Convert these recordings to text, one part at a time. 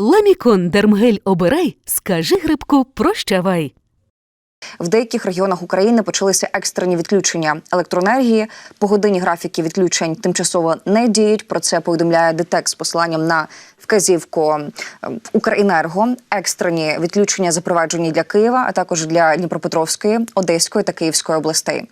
Ламікон Дермгель обирай, скажи грибку прощавай. В деяких регіонах України почалися екстрені відключення електроенергії. Погодинні графіки відключень тимчасово не діють. Про це повідомляє ДТЕК з посиланням на вказівку е, Укренерго. Екстрені відключення запроваджені для Києва, а також для Дніпропетровської, Одеської та Київської областей.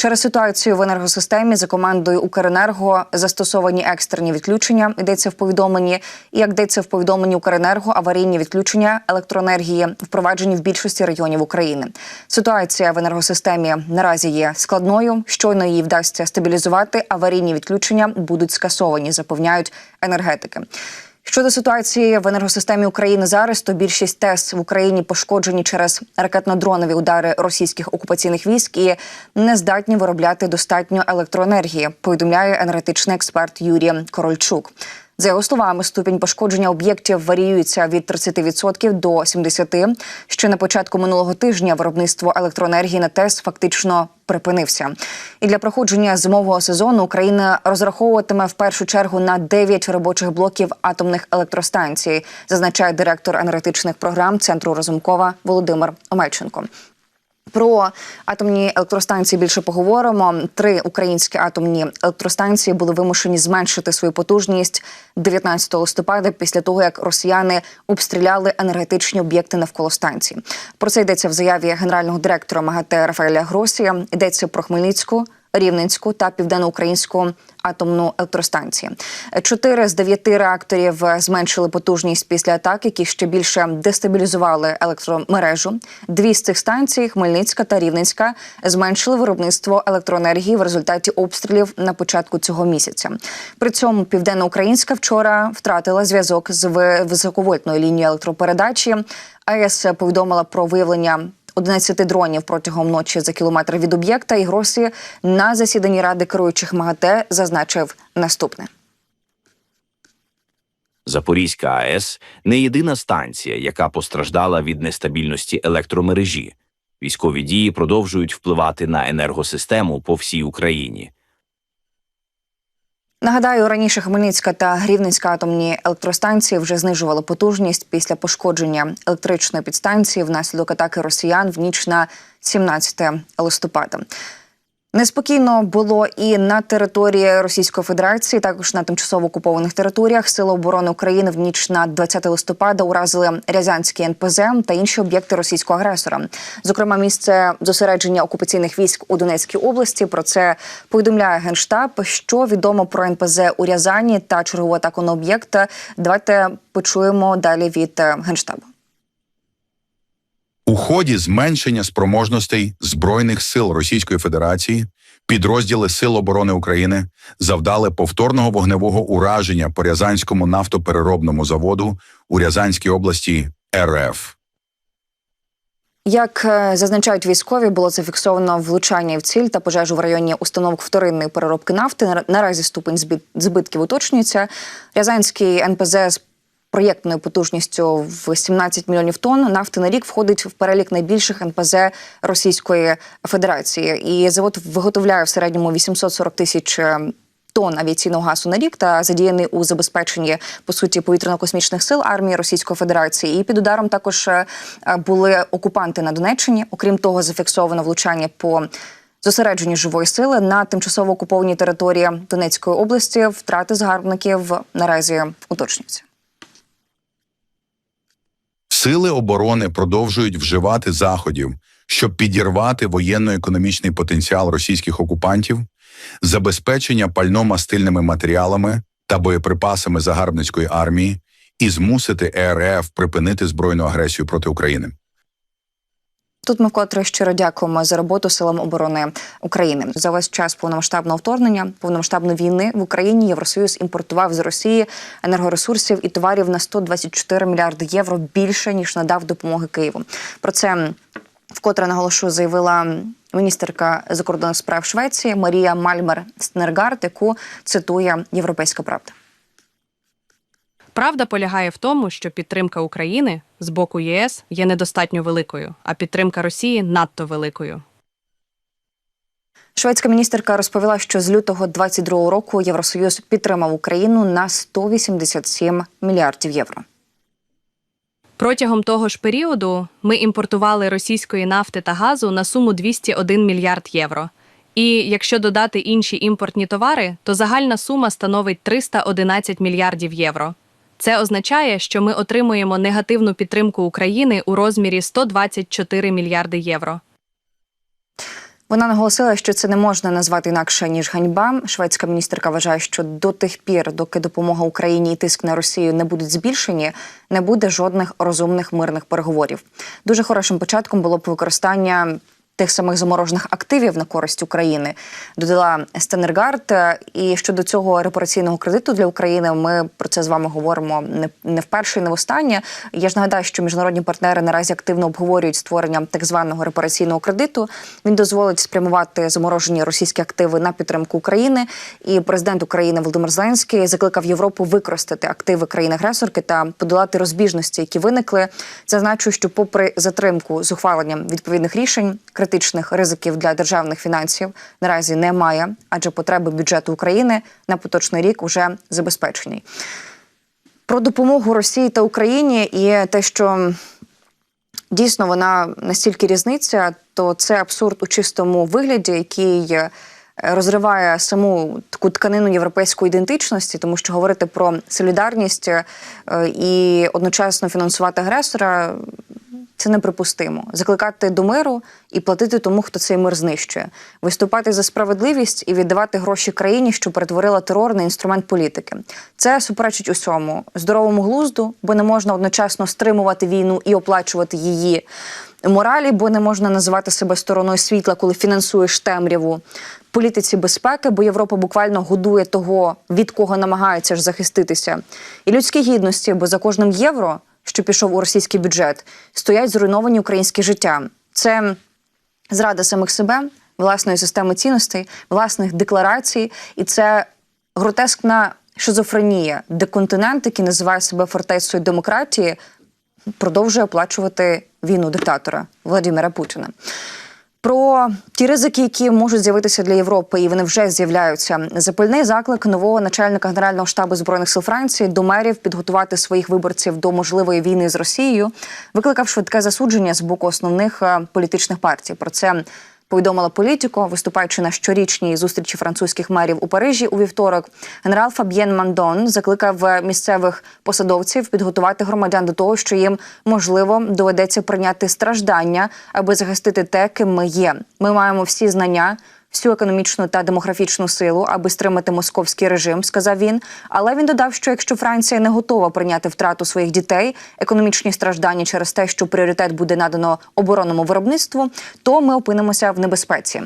Через ситуацію в енергосистемі за командою Укренерго застосовані екстрені відключення. Йдеться в повідомленні. І як йдеться в повідомленні Укренерго, аварійні відключення електроенергії впроваджені в більшості регіонів України. Ситуація в енергосистемі наразі є складною. Щойно її вдасться стабілізувати. Аварійні відключення будуть скасовані, запевняють енергетики. Щодо ситуації в енергосистемі України зараз, то більшість ТЕС в Україні пошкоджені через ракетно-дронові удари російських окупаційних військ і не здатні виробляти достатньо електроенергії. Повідомляє енергетичний експерт Юрій Корольчук. За його словами, ступінь пошкодження об'єктів варіюється від 30% до 70%. Ще на початку минулого тижня виробництво електроенергії на ТЕС фактично припинився. І для проходження зимового сезону Україна розраховуватиме в першу чергу на 9 робочих блоків атомних електростанцій, зазначає директор енергетичних програм центру Розумкова Володимир Омельченко. Про атомні електростанції більше поговоримо. Три українські атомні електростанції були вимушені зменшити свою потужність 19 листопада після того, як росіяни обстріляли енергетичні об'єкти навколо станції. Про це йдеться в заяві генерального директора МАГАТЕ Рафаеля Гросія. Йдеться про Хмельницьку. Рівненську та південноукраїнську атомну електростанції. Чотири з дев'яти реакторів зменшили потужність після атак, які ще більше дестабілізували електромережу. Дві з цих станцій Хмельницька та Рівненська зменшили виробництво електроенергії в результаті обстрілів на початку цього місяця. При цьому південноукраїнська вчора втратила зв'язок з високовольтною лінією електропередачі. АЕС повідомила про виявлення 11 дронів протягом ночі за кілометр від об'єкта. І Гросі на засіданні ради керуючих МАГАТЕ зазначив наступне. Запорізька АЕС не єдина станція, яка постраждала від нестабільності електромережі. Військові дії продовжують впливати на енергосистему по всій Україні. Нагадаю, раніше Хмельницька та Рівненська атомні електростанції вже знижували потужність після пошкодження електричної підстанції внаслідок атаки росіян в ніч на 17 листопада. Неспокійно було і на території Російської Федерації, також на тимчасово окупованих територіях. Сили оборони України в ніч на 20 листопада уразили Рязанський НПЗ та інші об'єкти російського агресора. Зокрема, місце зосередження окупаційних військ у Донецькій області. Про це повідомляє генштаб. Що відомо про НПЗ у Рязані та чергову атаку на об'єкт. Давайте почуємо далі від е, генштабу. У ході зменшення спроможностей Збройних сил Російської Федерації підрозділи Сил оборони України завдали повторного вогневого ураження по Рязанському нафтопереробному заводу у Рязанській області РФ. Як е, зазначають військові, було зафіксовано влучання в ціль та пожежу в районі установок вторинної переробки нафти. Наразі ступень збитків уточнюється. Рязанський НПЗ проєктною потужністю в 17 мільйонів тонн нафти на рік входить в перелік найбільших НПЗ Російської Федерації. І завод виготовляє в середньому 840 тисяч. е, Тонн авіаційного газу на рік та задіяний у забезпеченні по суті повітряно-космічних сил армії Російської Федерації. І під ударом також е, були окупанти на Донеччині. Окрім того, зафіксовано влучання по зосередженню живої сили на тимчасово окупованій території Донецької області. Втрати загарбників наразі уточнюються. Сили оборони продовжують вживати заходів, щоб підірвати воєнно-економічний потенціал російських окупантів, забезпечення пальномастильними матеріалами та боєприпасами загарбницької армії і змусити РФ припинити збройну агресію проти України. Тут ми вкотре щиро дякуємо за роботу силам оборони України. За весь час повномасштабного вторгнення, повномасштабної війни в Україні Євросоюз імпортував з Росії енергоресурсів і товарів на 124 мільярди євро більше ніж надав допомоги Києву. Про це вкотре наголошую заявила міністерка закордонних справ Швеції Марія Мальмер Стенергард, яку цитує Європейська правда. Правда полягає в тому, що підтримка України з боку ЄС є недостатньо великою, а підтримка Росії надто великою. Шведська міністерка розповіла, що з лютого 22 року Євросоюз підтримав Україну на 187 мільярдів євро. Протягом того ж періоду ми імпортували російської нафти та газу на суму 201 мільярд євро. І якщо додати інші імпортні товари, то загальна сума становить 311 мільярдів євро. Це означає, що ми отримуємо негативну підтримку України у розмірі 124 мільярди євро. Вона наголосила, що це не можна назвати інакше ніж ганьба. Шведська міністерка вважає, що до тих пір, доки допомога Україні і тиск на Росію не будуть збільшені, не буде жодних розумних мирних переговорів. Дуже хорошим початком було б використання. Тих самих заморожених активів на користь України додала Стенергард. І щодо цього репараційного кредиту для України, ми про це з вами говоримо не, вперше і не востаннє. Я ж нагадаю, що міжнародні партнери наразі активно обговорюють створення так званого репараційного кредиту. Він дозволить спрямувати заморожені російські активи на підтримку України. І президент України Володимир Зеленський закликав Європу використати активи країни-агресорки та подолати розбіжності, які виникли. Зазначу, що, попри затримку з ухваленням відповідних рішень, критичних ризиків для державних фінансів наразі немає, адже потреби бюджету України на поточний рік вже забезпечені. Про допомогу Росії та Україні і те, що дійсно вона настільки різниця, то це абсурд у чистому вигляді, який е, розриває саму таку тканину європейської ідентичності, тому що говорити про солідарність е, і одночасно фінансувати агресора. Це неприпустимо. Закликати до миру і платити тому, хто цей мир знищує, виступати за справедливість і віддавати гроші країні, що перетворила терор на інструмент політики. Це суперечить усьому здоровому глузду, бо не можна одночасно стримувати війну і оплачувати її моралі, бо не можна називати себе стороною світла, коли фінансуєш темряву. Політиці безпеки, бо Європа буквально годує того, від кого намагається ж захиститися, і людській гідності, бо за кожним євро що пішов у російський бюджет, стоять зруйновані українські життя. Це зрада самих себе, власної системи цінностей, власних декларацій, і це гротескна шизофренія, де континент, який називає себе фортецею демократії, продовжує оплачувати війну диктатора Владимира Путіна. Про ті ризики, які можуть з'явитися для Європи, і вони вже з'являються. Запальний заклик нового начальника генерального штабу збройних сил Франції до мерів підготувати своїх виборців до можливої війни з Росією, викликав швидке засудження з боку основних е, політичних партій. Про це повідомила політико, виступаючи на щорічній зустрічі французьких мерів у Парижі у вівторок. Генерал Фаб'єн Мандон закликав місцевих посадовців підготувати громадян до того, що їм можливо доведеться прийняти страждання, аби захистити те, ким ми є. Ми маємо всі знання. Всю економічну та демографічну силу, аби стримати московський режим, сказав він. Але він додав, що якщо Франція не готова прийняти втрату своїх дітей, економічні страждання через те, що пріоритет буде надано оборонному виробництву, то ми опинимося в небезпеці.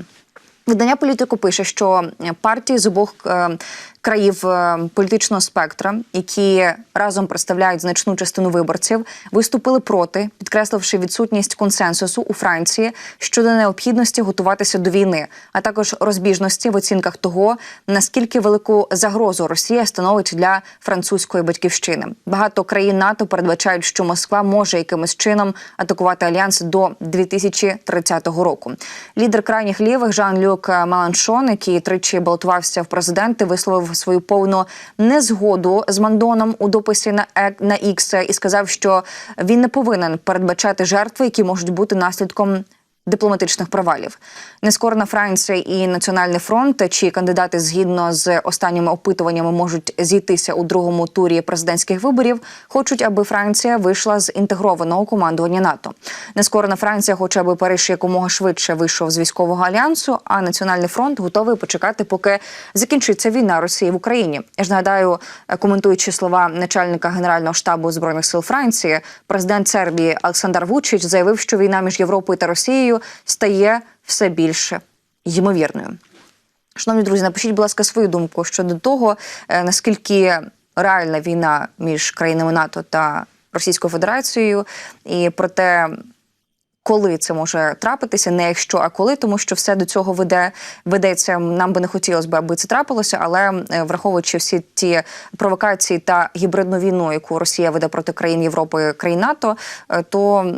Видання політику пише, що партії з обох е, країв е, політичного спектра, які разом представляють значну частину виборців, виступили проти, підкресливши відсутність консенсусу у Франції щодо необхідності готуватися до війни, а також розбіжності в оцінках того, наскільки велику загрозу Росія становить для французької батьківщини. Багато країн НАТО передбачають, що Москва може якимось чином атакувати альянс до 2030 року. Лідер крайніх лівих Жан-Люк Маланшон, який тричі балотувався в президенти, висловив свою повну незгоду з Мандоном у дописі на Е- на Ікс і сказав, що він не повинен передбачати жертви, які можуть бути наслідком. Дипломатичних провалів нескорена Франція і Національний фронт, чиї кандидати згідно з останніми опитуваннями можуть зійтися у другому турі президентських виборів, хочуть, аби Франція вийшла з інтегрованого командування НАТО. Нескорена Франція хоче, аби Париж якомога швидше вийшов з військового альянсу. А Національний фронт готовий почекати, поки закінчиться війна Росії в Україні. Я ж нагадаю, коментуючи слова начальника генерального штабу збройних сил Франції, президент Сербії Олександр Вучич заявив, що війна між Європою та Росією стає все більше ймовірною. Шановні друзі, напишіть, будь ласка, свою думку щодо того, е, наскільки реальна війна між країнами НАТО та Російською Федерацією, і про те, коли це може трапитися, не якщо, а коли, тому що все до цього веде ведеться. Нам би не хотілося б, аби це трапилося, але е, враховуючи всі ті провокації та гібридну війну, яку Росія веде проти країн Європи, країн НАТО, е, то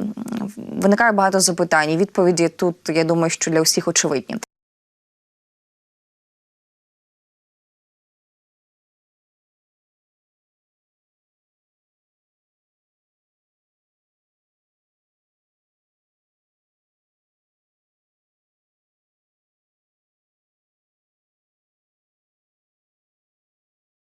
виникає багато запитань. Відповіді тут я думаю, що для усіх очевидні.